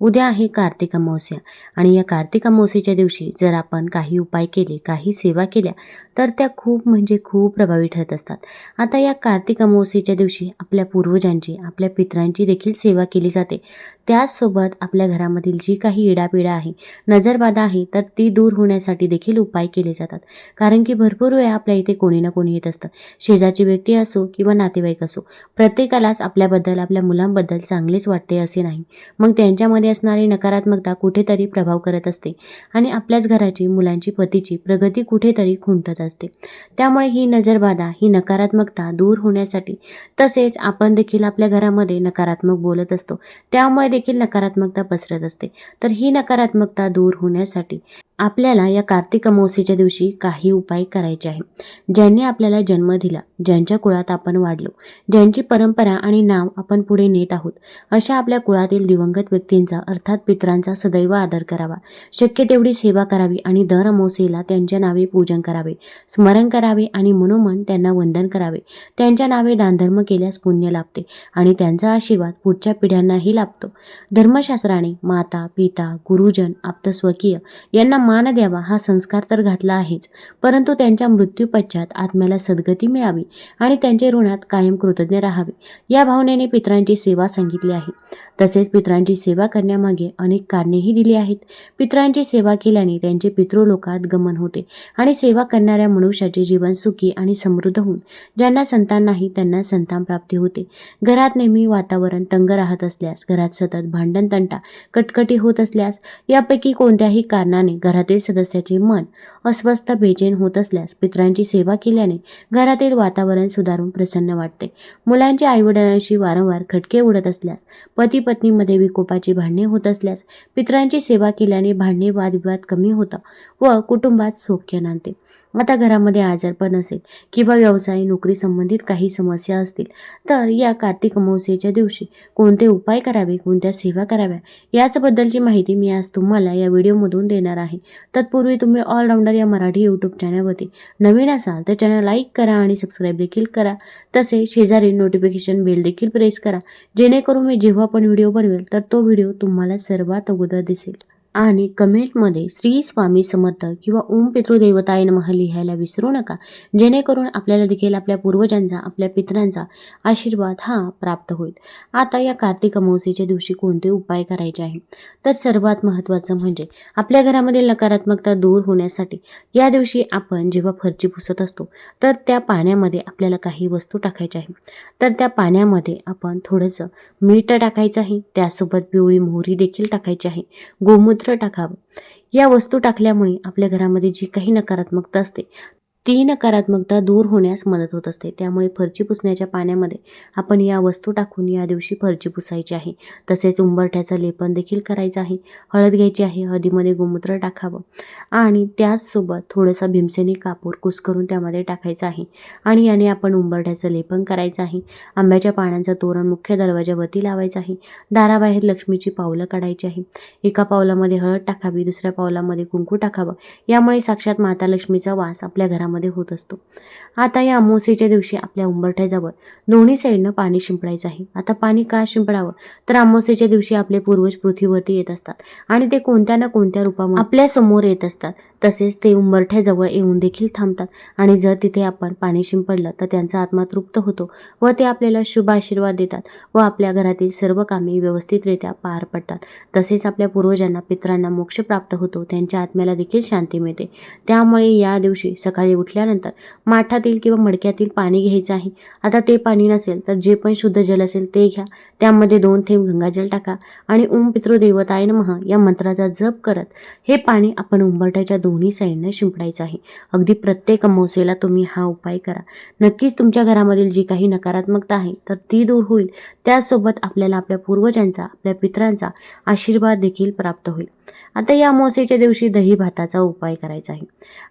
उद्या आहे कार्तिक अमावस्या. आणि या कार्तिक अमावस्येच्या दिवशी जर आपण काही उपाय केले काही सेवा केल्या तर त्या खूप म्हणजे खूप प्रभावी ठरत असतात. आता या कार्तिक अमावस्येच्या दिवशी आपल्या पूर्वजांची आपल्या पितरांची देखील सेवा केली जाते. त्याचसोबत आपल्या घरामधील जी काही इडापिडा आहे नजरबाधा आहे तर ती दूर होण्यासाठी देखील उपाय केले जातात. कारण की भरपूर वेळा आपल्या इथे कोणी ना कोणी येत असतं. शेजारची व्यक्ती असो किंवा नातेवाईक असो प्रत्येकालाच आपल्याबद्दल आपल्या मुलांबद्दल चांगलेच वाटते असे नाही. मग त्यांच्यामध्ये असणारी नकारात्मकता कुठेतरी प्रभाव करत असते आणि आपल्याच घराची मुलांची पतीची प्रगती कुठेतरी खुंटत असते. त्यामुळे ही नजरबाधा ही नकारात्मकता दूर होण्यासाठी तसेच आपण देखील आपल्या घरामध्ये नकारात्मक बोलत असतो. त्यामुळे देखील नकारात्मकता पसरत असते. तर ही नकारात्मकता दूर होण्यासाठी आपल्याला या कार्तिक अमावस्येच्या दिवशी काही उपाय करायचे आहे ज्यांनी आपल्याला जन्म दिला ज्यांच्या कुळात आपण वाढलो ज्यांची परंपरा आणि नाव आपण पुढे नेत आहोत अशा आपल्या कुळातील दिवंगत व्यक्तींचा अर्थात पितरांचा सदैव आदर करावा. शक्य तेवढी सेवा करावी आणि दर अमावस्येला त्यांच्या नावे पूजन करावे स्मरण करावे आणि मनोमन त्यांना वंदन करावे. त्यांच्या नावे दानधर्म केल्यास पुण्य लाभते आणि त्यांचा आशीर्वाद पुढच्या पिढ्यांनाही लाभतो. धर्मशास्त्राने माता पिता गुरुजन आप्तस्वकीय यांना मान द्यावा हा संस्कार तर घातला आहेच. परंतु त्यांच्या मृत्यूपश्चात आत्म्याला सद्गती मिळावी आणि त्यांचे ऋणात कायम कृतज्ञ राहावे. या भावनेने पित्रांची सेवा सांगितली आहे. तसेच पितरांची सेवा करण्यामागे अनेक कारणेही दिली आहेत. पितरांची सेवा केल्याने त्यांचे पितृलोकात गमन होते आणि सेवा करणाऱ्या मनुष्याचे जीवन सुखी आणि समृद्ध होऊन ज्यांना संतान नाही त्यांना संतान प्राप्ती होते. घरात नेहमी वातावरण तंग राहत असल्यास घरात सतत भांडण तंटा कटकटी होत असल्यास यापैकी कोणत्याही कारणाने घरातील सदस्याचे मन अस्वस्थ बेचैन होत असल्यास पितरांची सेवा केल्याने घरातील वातावरण सुधारून प्रसन्न वाटते. मुलांच्या आईवडिलांशी वारंवार खटके उडत असल्यास पती पत्नीमध्ये विकोपाची भांडणे होत असल्यास पितरांची सेवा केल्याने भांडणे वादविवाद कमी होतं व कुटुंबात सौख्य नांदते. आता घरामध्ये आजारपण असेल किंवा व्यवसाय नोकरी संबंधित काही समस्या असतील तर या कार्तिक अमावस्येच्या दिवशी कोणते उपाय करावे कोणत्या सेवा कराव्या याचबद्दलची माहिती मी आज तुम्हाला या व्हिडिओमधून देणार आहे. तत्पूर्वी तुम्ही ऑलराऊंडर या मराठी यूट्यूब चॅनलवरती नवीन असाल तर चॅनल लाईक करा आणि सबस्क्राईब देखील करा. तसे शेजारी नोटिफिकेशन बेल देखील प्रेस करा जेणेकरून मी जेव्हा पण व्हिडिओ बनवेल तर तो व्हिडिओ तुम्हाला सर्वात अगोदर दिसेल. आणि कमेंटमध्ये श्री स्वामी समर्थ किंवा ओम पितृदेवताय नमः लिहायला विसरू नका. जेणेकरून आपल्याला देखील आपल्या पूर्वजांचा आपल्या पितरांचा आशीर्वाद हा प्राप्त होईल. आता या कार्तिक अमावस्येच्या दिवशी कोणते उपाय करायचे आहे? तर सर्वात महत्त्वाचं म्हणजे आपल्या घरामध्ये नकारात्मकता दूर होण्यासाठी या दिवशी आपण जेव्हा फरची पुसत असतो तर त्या पाण्यामध्ये आपल्याला काही वस्तू टाकायच्या आहे तर त्या पाण्यामध्ये आपण थोडंसं मीठ टाकायचं आहे. त्यासोबत पिवळी मोहरी देखील टाकायची आहे. गोमूत्र टाकावं. या वस्तू टाकल्यामुळे आपल्या घरामध्ये जी काही नकारात्मकता असते ती नकारात्मकता दूर होण्यास मदत होत असते. त्यामुळे फरची पुसण्याच्या पाण्यामध्ये आपण या वस्तू टाकून या दिवशी फरची पुसायची आहे. तसेच उंबरठ्याचं लेपन देखील करायचं आहे. हळद घ्यायची आहे. हळदीमध्ये गोमूत्र टाकावं. आणि त्याचसोबत थोडंसं भीमसेनी कापूर कुस्करून त्यामध्ये टाकायचं आहे. आणि याने आपण उंबरठ्याचं लेपन करायचं आहे. आंब्याच्या पानांचं तोरण मुख्य दरवाजावरती लावायचं आहे. दाराबाहेर लक्ष्मीची पावलं काढायची आहे. एका पावलामध्ये हळद टाकावी दुसऱ्या पावलामध्ये कुंकू टाकावं. यामुळे साक्षात माता लक्ष्मीचा वास आपल्या घरामध्ये मध्ये होत असतो. आता या अमावस्येच्या दिवशी आपल्या उंबरठ्याजवळ दोन्ही साईडनं पाणी शिंपडायचं आहे. आता पाणी का शिंपडावं? तर अमावस्येच्या दिवशी आपले पूर्वज पृथ्वीवरती येत असतात आणि ते कोणत्या ना कोणत्या रूपामध्ये आपल्यासमोर येत असतात. तसेच ते उंबरठ्याजवळ येऊन देखील थांबतात. आणि जर तिथे आपण पाणी शिंपडलं तर त्यांचा आत्मा तृप्त होतो व ते आपल्याला शुभ आशीर्वाद देतात व आपल्या घरातील सर्व कामे व्यवस्थितरित्या पार पडतात. तसेच आपल्या पूर्वजांना पित्रांना मोक्ष प्राप्त होतो त्यांच्या आत्म्याला देखील शांती मिळते. त्यामुळे या दिवशी सकाळी उठल्यानंतर माठातील किंवा मडक्यातील पाणी घ्यायचं आहे. आता ते पाणी नसेल तर जे पण शुद्ध जल असेल ते घ्या. त्यामध्ये दोन थेंब गंगाजल टाका आणि ओम पितृदेवताय नमः या मंत्राचा जप करत हे पाणी आपण उंबरठ्याच्या दोन्ही साईडनं शिंपडायचं आहे. अगदी प्रत्येक अमावस्येला तुम्ही हा उपाय करा. नक्कीच तुमच्या घरामधील जी काही नकारात्मकता आहे तर ती दूर होईल. त्याचसोबत आपल्याला आपल्या पूर्वजांचा आपल्या पित्रांचा आशीर्वाद देखील प्राप्त होईल. आता या अमावस्येच्या दिवशी दही भाताचा उपाय करायचा आहे.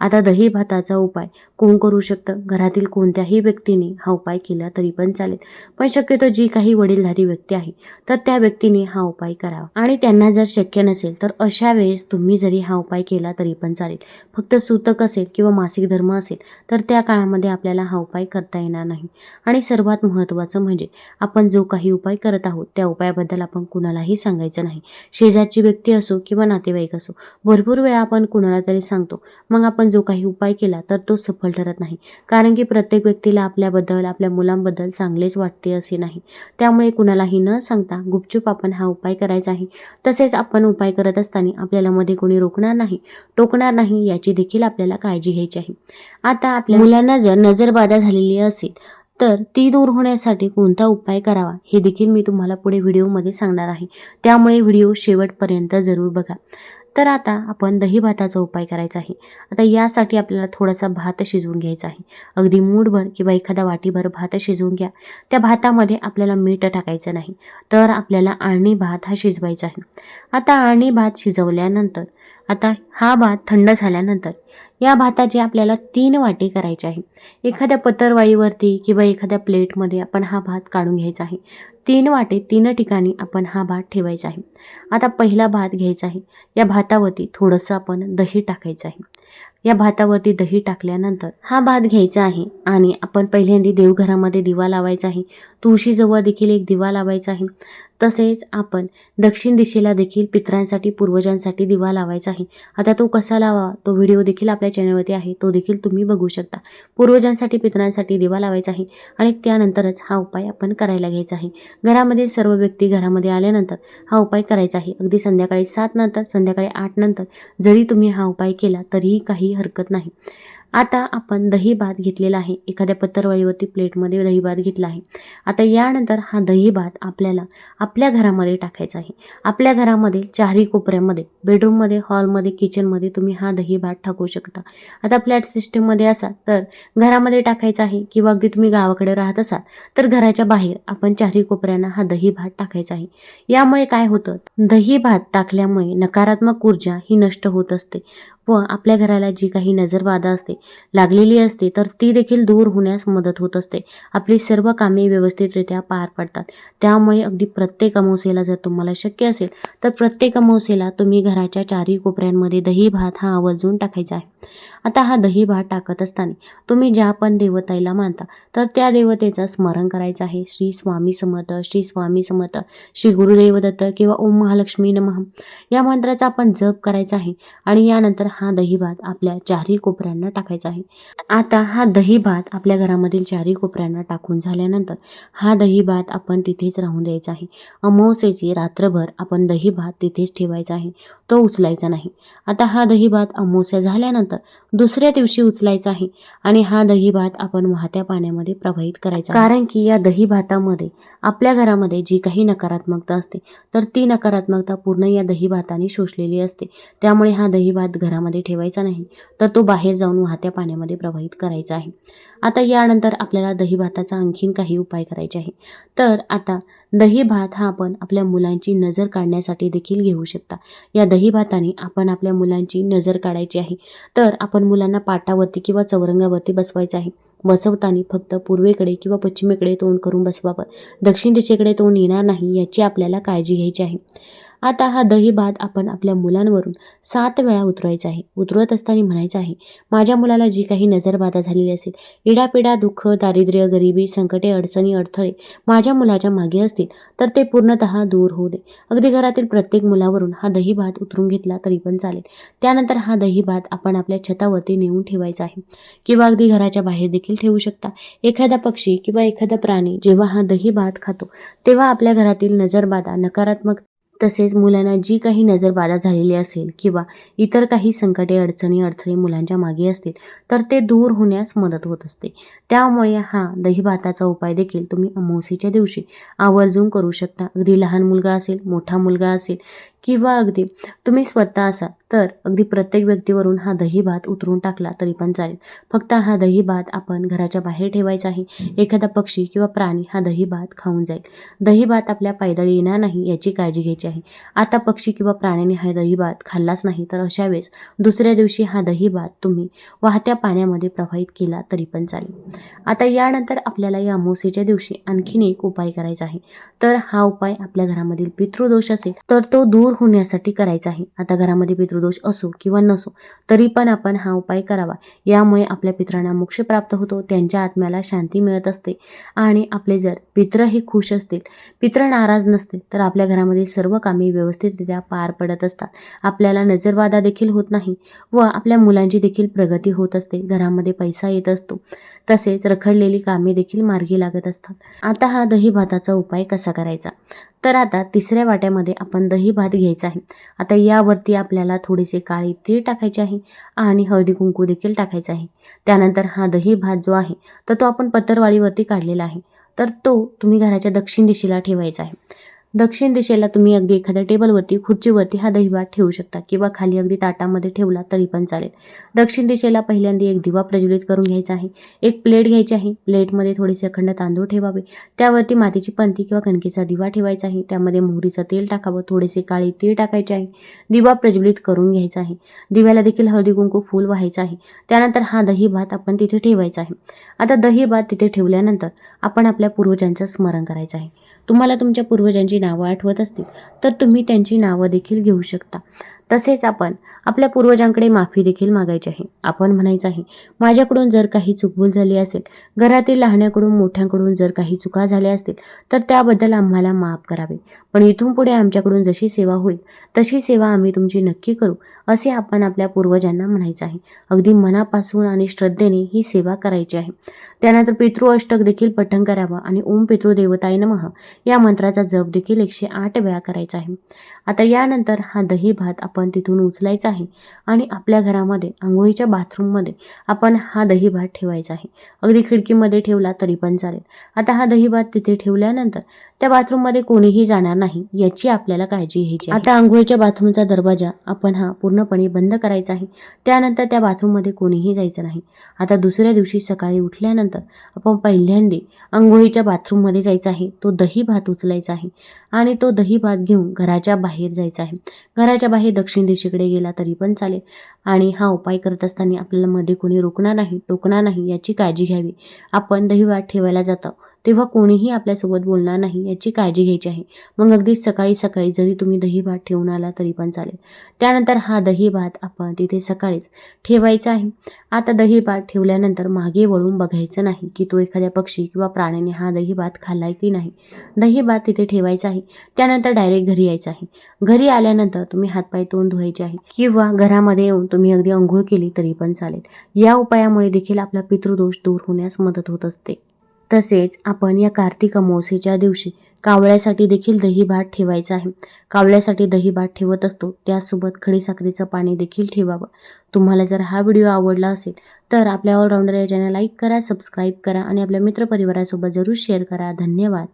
आता दही भाताचा उपाय कोण करू शकतं? घरातील कोणत्याही व्यक्तीने हा उपाय केला तरी पण चालेल. पण शक्यतो जी काही वडीलधारी व्यक्ती आहे तर त्या व्यक्तीने हा उपाय करावा. आणि त्यांना जर शक्य नसेल तर अशा वेळेस तुम्ही जरी हा उपाय केला तरी पण चालेल. फक्त सूतक असेल किंवा मासिक धर्म असेल तर त्या काळामध्ये आपल्याला हा उपाय करता येणार नाही. आणि सर्वात महत्त्वाचं म्हणजे आपण जो काही उपाय करत आहोत त्या उपायाबद्दल आपण कुणालाही सांगायचं नाही. शेजारची व्यक्ती असो किंवा नातेवाईक असो भरपूर वेळा आपण कुणाला तरी सांगतो मग आपण जो काही उपाय केला तर तो सफल ठरत नाही. कारण की प्रत्येक व्यक्तीला आपल्याबद्दल आपल्या मुलांबद्दल चांगलेच वाटते असे नाही. त्यामुळे कुणालाही न सांगता गुपचूप आपण हा उपाय करायचा आहे. तसेच आपण उपाय करत असताना आपल्याला मध्ये कोणी रोखणार नाही टोकणार नाही याची देखील आपल्याला काळजी घ्यायची आहे. आता आपल्या मुलांना जर नजरबाधा झालेली असेल तर ती दूर होण्यासाठी कोणता उपाय करावा हे देखील मी तुम्हाला पुढे व्हिडिओमध्ये सांगणार आहे. त्यामुळे व्हिडिओ शेवटपर्यंत जरूर बघा. तर आता आपण दही भाताचा उपाय करायचा आहे. आता यासाठी आपल्याला थोडासा भात शिजवून घ्यायचा आहे. अगदी मूठभर किंवा एखादा वाटीभर भात शिजवून घ्या. त्या भातामध्ये आपल्याला मीठ टाकायचं नाही. तर आपल्याला आळणी भात हा शिजवायचा आहे. आता आळणी भात शिजवल्यानंतर आता हा भात थंड झाल्यानंतर या भाताचे आपल्याला तीन वाटे करायचे आहे. एखाद्या पतरवाळीवरती किंवा एखाद्या प्लेटमध्ये आपण हा भात काढून घ्यायचा आहे. तीन वाटे तीन ठिकाणी आपण हा भात ठेवायचा आहे. आता पहिला भात घ्यायचा आहे. या भातावरती थोडंसं आपण दही टाकायचं आहे. या भातावरती दही टाकल्यानंतर हा भात घ्यायचा आहे आणि आपण पहिल्यांदा देवघरामध्ये दिवा लावायचा आहे. तुळशीजवळ देखील एक दिवा लावायचा आहे. तसेच आपण दक्षिण दिशेला देखील पितरांसाठी पूर्वजांसाठी दिवा लावायचा आहे. आता तो कसा लावा? तो व्हिडिओ देखील आपल्या चॅनलवरती आहे. तो देखील तुम्ही बघू शकता. पूर्वजांसाठी पितरांसाठी दिवा लावायचा आहे आणि त्यानंतरच हा उपाय आपण करायला घ्यायचा आहे. घरामध्ये सर्व व्यक्ती घरामध्ये आल्यानंतर हा उपाय करायचा आहे. अगदी संध्याकाळी सात नंतर संध्याकाळी आठ नंतर जरी तुम्ही हा उपाय केला तरीही काही हरकत नाही. आता आपण दही भात घेतलेला आहे. एखाद्या पत्तरवाळीवरती प्लेटमध्ये दही भात घेतला आहे. आता यानंतर हा दही भात आपल्याला आपल्या घरामध्ये टाकायचा आहे. आपल्या घरामध्ये चारही कोपऱ्यामध्ये बेडरूममध्ये हॉलमध्ये किचनमध्ये तुम्ही हा दही भात टाकू शकता. आता फ्लॅट सिस्टीममध्ये असाल तर घरामध्ये टाकायचा आहे किंवा अगदी तुम्ही गावाकडे राहत असाल तर घराच्या बाहेर आपण चारही कोपऱ्यांना हा दही भात टाकायचा आहे. यामुळे काय होतं? दही भात टाकल्यामुळे नकारात्मक ऊर्जा ही नष्ट होत असते. व आपल्या घराला जी काही नजरबाधा असते लागलेली असते तर ती देखील दूर होण्यास मदत होत असते. आपली सर्व कामे व्यवस्थितरित्या पार पडतात. त्यामुळे अगदी प्रत्येक अमावस्येला जर तुम्हाला शक्य असेल तर प्रत्येक अमावस्येला तुम्ही घराच्या चारही कोपऱ्यांमध्ये दही भात हा आवर्जून टाकायचा आहे. आता हा दही भात टाकत असताना तुम्ही ज्या पण देवताईला मानता तर त्या देवतेचं स्मरण करायचं आहे. श्री स्वामी समर्थ श्री स्वामी समर्थ श्री गुरुदेव दत्त किंवा ओम महालक्ष्मी नमः. या मंत्राचा आपण जप करायचा आहे आणि यानंतर हा दही भात आपल्या चारही कोपऱ्यांना टाकायचा आहे. आता हा दही भात आपल्या घरामधील चारही कोपऱ्यांना टाकून झाल्यानंतर हा दही भात आपण तिथेच राहून द्यायचा आहे. अमावस्येची रात्रभर आपण दही भात तिथेच ठेवायचा आहे. तो उचलायचा नाही. आता हा दही भात अमावस्या झाल्यानंतर दुसऱ्या दिवशी उचलायचा आहे आणि हा दही भात आपण वाहत्या पाण्यामध्ये प्रवाहित करायचा कारण की या दही भातामध्ये आपल्या घरामध्ये जी काही नकारात्मकता असते तर ती नकारात्मकता पूर्ण या दही भाताने शोषलेली असते. त्यामुळे हा दही भात घरामध्ये ठेवायचा नाही तर तो बाहेर जाऊन वाहत्या पाण्यामध्ये प्रवाहित करायचा आहे. आता यानंतर आपल्याला दही भाताचा आणखीन काही उपाय करायचे आहे. तर आता दही भात हा आपण आपल्या मुलांची नजर काढण्यासाठी देखील घेऊ शकता. या दही भाताने आपण आपल्या मुलांची नजर काढायची आहे. तर आपण मुलांना पाटावरती किंवा चौरंगावरती बसवायचं आहे. बसवताना फक्त पूर्वेकडे किंवा पश्चिमेकडे तोंड करून बसवावं. दक्षिण दिशेकडे तोंड येणार नाही याची आपल्याला काळजी घ्यायची आहे. आता हा दही भात आपण आपल्या मुलांवरून सात वेळा उतरवायचा आहे. उतरवत असताना म्हणायचं आहे माझ्या मुलाला जी काही नजरबाधा झालेली असेल इडापिडा दुःख दारिद्र्य गरिबी संकटे अडचणी अडथळे माझ्या मुलाच्या मागे असतील तर ते पूर्णतः दूर होऊ दे. अगदी घरातील प्रत्येक मुलावरून हा दही भात उतरून घेतला तरी पण चालेल. त्यानंतर हा दही भात आपण आपल्या छतावरती नेऊन ठेवायचा आहे. किंवा अगदी घराच्या बाहेर देखील ठेवू शकता. एखादा पक्षी किंवा एखादा प्राणी जेव्हा हा दही भात खातो तेव्हा आपल्या घरातील नजरबाधा नकारात्मक तसेच मुलांना जी काही नजरबाधा झालेली असेल किंवा इतर काही संकटे अडचणी अडथळे मुलांच्या मागे असतील तर ते दूर होण्यास मदत होत असते. त्यामुळे हा दहीभाताचा उपाय देखील तुम्ही अमावस्येच्या दिवशी आवर्जून करू शकता. अगदी लहान मुलगा असेल मोठा मुलगा असेल किंवा अगदी तुम्ही स्वतः असाल तर अगदी प्रत्येक व्यक्तीवरून हा दही भात उतरून टाकला तरी पण चालेल. फक्त हा दही भात आपण घराच्या बाहेर ठेवायचा आहे. एखादा पक्षी किंवा प्राणी हा दही भात खाऊन जाईल. दही भात आपल्या पायदळी येणार नाही याची काळजी घ्यायची आहे. आता पक्षी किंवा प्राण्याने हा दही भात खाल्लाच नाही तर अशा वेळेस दुसऱ्या दिवशी हा दही भात तुम्ही वाहत्या पाण्यामध्ये प्रवाहित केला तरी पण चालेल. आता यानंतर आपल्याला या अमावस्येच्या दिवशी आणखीन एक उपाय करायचा आहे. तर हा उपाय आपल्या घरामधील पितृदोष असेल तर तो दूर होण्यासाठी करायचा आहे. आता घरामध्ये पितृ निर्दोष असो किंवा नसो तरी पण आपण हा उपाय करावा. यामुळे आपल्या पित्रांना मोक्ष प्राप्त होतो त्यांच्या आत्म्याला शांती मिळत असते आणि आपले जर पित्र हे खुश असतील पित्र नाराज नसतील तर आपल्या घरामध्ये सर्व कामे व्यवस्थितरित्या पार पडत असतात. आपल्याला नजरवादा देखील होत नाही व आपल्या मुलांची देखील प्रगती होत असते. घरामध्ये पैसा येत असतो. तसेच रखडलेली कामे देखील मार्गी लागत असतात. आता हा दही भाताचा उपाय कसा करायचा? तर आता तिसऱ्या वाट्यामध्ये आपण दही भात घ्यायचा आहे. आता यावरती आपल्याला थोडेसे काळे तीळ टाकायचे आहे आणि हळदी कुंकू देखील टाकायचं आहे. त्यानंतर हा दही भात जो आहे तर तो आपण पत्तरवाळीवरती काढलेला आहे. तर तो तुम्ही घराच्या दक्षिण दिशेला ठेवायचा आहे. दक्षिण दिशेला तुम्ही अगदी एखाद्या टेबलवरती खुर्चीवरती हा दही भात ठेवू शकता किंवा खाली अगदी ताटामध्ये ठेवला तरी पण चालेल. दक्षिण दिशेला पहिल्यांदा एक दिवा प्रज्वलित करून घ्यायचा आहे. एक प्लेट घ्यायची आहे. प्लेटमध्ये थोडेसे अखंड तांदूळ ठेवावे. त्यावरती मातीची पंती किंवा कणकेचा दिवा ठेवायचा आहे. त्यामध्ये मोहरीचं तेल टाकावं. थोडेसे काळे तीळ टाकायचे आहे. दिवा प्रज्वलित करून घ्यायचा आहे. दिव्याला देखील हळदी कुंकू फूल व्हायचं आहे. त्यानंतर हा दही भात आपण तिथे ठेवायचा आहे. आता दही भात तिथे ठेवल्यानंतर आपण आपल्या पूर्वजांचं स्मरण करायचं आहे. तुम्हाला तुमच्या पूर्वजांची नावं आठवत असतील तर तुम्ही त्यांची नावं देखील घेऊ शकता. तसेच आपण आपल्या पूर्वजांकडे माफी देखील मागायची आहे. आपण म्हणायचं आहे माझ्याकडून जर काही चुकभूल झाली असेल घरातील लहान्याकडून मोठ्यांकडून जर काही चुका झाल्या असतील तर त्याबद्दल आम्हाला माफ करावे. पण इथून पुढे आमच्याकडून जशी सेवा होईल तशी सेवा आम्ही तुमची नक्की करू असे आपण आपल्या पूर्वजांना म्हणायचं आहे. अगदी मनापासून आणि श्रद्धेने ही सेवा करायची आहे. त्यानंतर पितृ अष्टक देखील पठण करावं आणि ओम पितृदेवताय नमः या मंत्राचा जप देखील एकशे आठ वेळा करायचा आहे. आता यानंतर हा दही भात आपण आपण तिथून उचलायचा आहे आणि आपल्या घरामध्ये आंघोळीच्या बाथरूममध्ये आपण हा दही भात ठेवायचा आहे. अगदी खिडकीमध्ये ठेवला तरी पण चालेल. आता हा दही भात तिथे ठेवल्यानंतर त्या बाथरूममध्ये कोणीही जाणार नाही याची आपल्याला काळजी घ्यायची आता आंघोळीच्या बाथरूमचा दरवाजा आपण हा पूर्णपणे बंद करायचा आहे. त्यानंतर त्या बाथरूममध्ये कोणीही जायचं नाही. आता दुसऱ्या दिवशी सकाळी उठल्यानंतर आपण पहिल्यांदा आंघोळीच्या बाथरूममध्ये जायचं आहे. तो दही भात उचलायचा आहे आणि तो दही भात घेऊन घराच्या बाहेर जायचा आहे. घराच्या बाहेर दक्षिण दक्षिण दिशेकडे गेला तरी पण चालेल. आणि हा उपाय करत असताना आपल्याला मध्ये कोणी रोखणार नाही टोकणार नाही याची काळजी घ्यावी. आपण दही भात ठेवायला जातो. तेव्हा कोणीही आपल्यासोबत बोलणार नाही याची काळजी घ्यायची आहे. मग अगदी सकाळी सकाळी जरी तुम्ही दही भात ठेवून आला तरी पण चालेल. त्यानंतर हा दही भात आपण तिथे सकाळीच ठेवायचा आहे. आता दही भात ठेवल्यानंतर मागे वळून बघायचं नाही की तो एखाद्या पक्षी किंवा प्राण्याने हा दही भात खाल्लाय की नाही. दही भात तिथे ठेवायचा आहे. त्यानंतर डायरेक्ट घरी यायचं आहे. घरी आल्यानंतर तुम्ही हातपाय तोंड धुवायचे आहे. किंवा घरामध्ये येऊन तुम्ही अगदी अंघोळ केली तरी पण चालेल. या उपायामुळे देखील आपला पितृदोष दूर होण्यास मदत होत असते. तसेच आपण या कार्तिक अमावस्येच्या दिवशी कावळ्यासाठी देखील दही भात ठेवायचा आहे. कावळ्यासाठी दही भात ठेवत असतो त्यासोबत खडी साखरेचं पाणी देखील ठेवावं. तुम्हाला जर हा व्हिडिओ आवडला असेल तर आपल्या ऑलराऊंडर या चॅनल लाईक करा सबस्क्राईब करा आणि आपल्या मित्रपरिवारासोबत जरूर शेअर करा. धन्यवाद.